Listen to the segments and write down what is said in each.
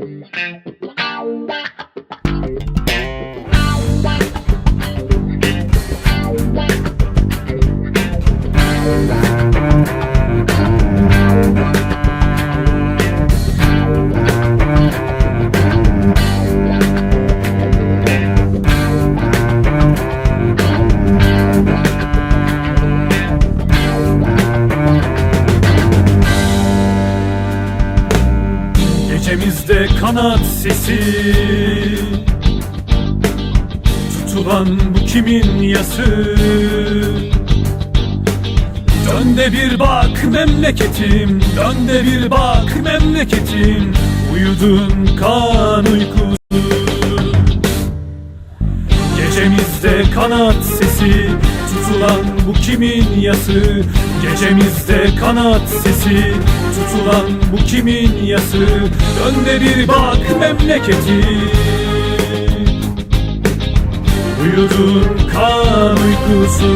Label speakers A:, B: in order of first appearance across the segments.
A: Thank you. Gecemizde kanat sesi. Tutulan bu kimin yası? Dön de bir bak memleketim Dön de bir bak memleketim. Uyudun kan uykusu. Gecemizde kanat sesi Tutulan bu kimin yası? Gecemizde kanat sesi. Tutulan bu kimin yası? Dön de bir bak memleketi. Uyudun kan uykusu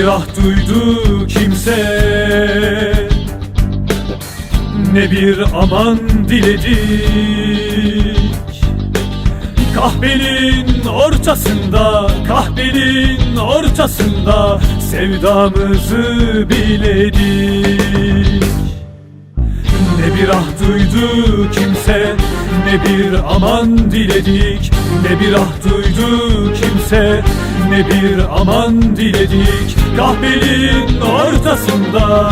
A: bir ah duydu kimse Ne bir aman diledik. Kahvenin ortasında Kahvenin ortasında Sevdamızı biledik. Ne bir ah duydu kimse Ne bir aman diledik. Ne bir ah duydu kimse Ne bir aman diledik. Kahvenin ortasında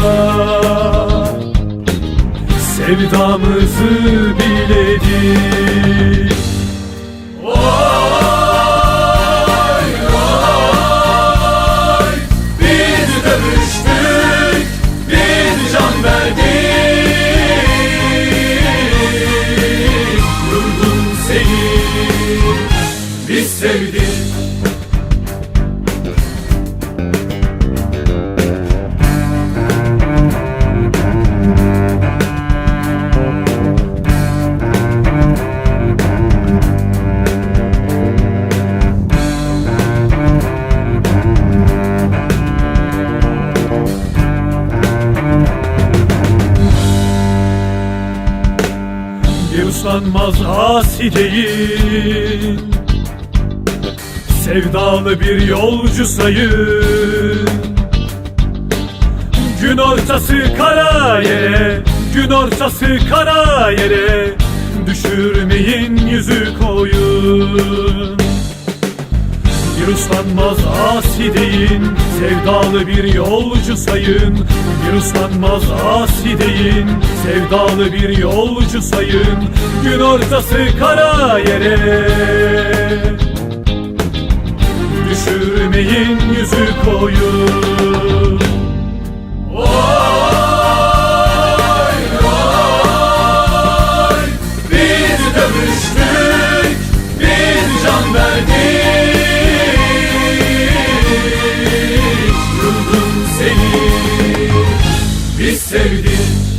A: Sevdamızı biledik Oy, oy, Biz dövüştük Biz can verdik. Durdum seni Biz sevdik Bir uslanmaz asi değil Sevdalı bir yolcu sayın Gün ortası kara yere Gün ortası kara yere. Düşürmeyin yüzü koyun bir uslanmaz asi Sevdalı bir yolcu sayın. Bir uslanmaz asi Sevdalı bir yolcu sayın. Gün ortası kara yere. Düşürmeyin yüzü koyun beni sevdin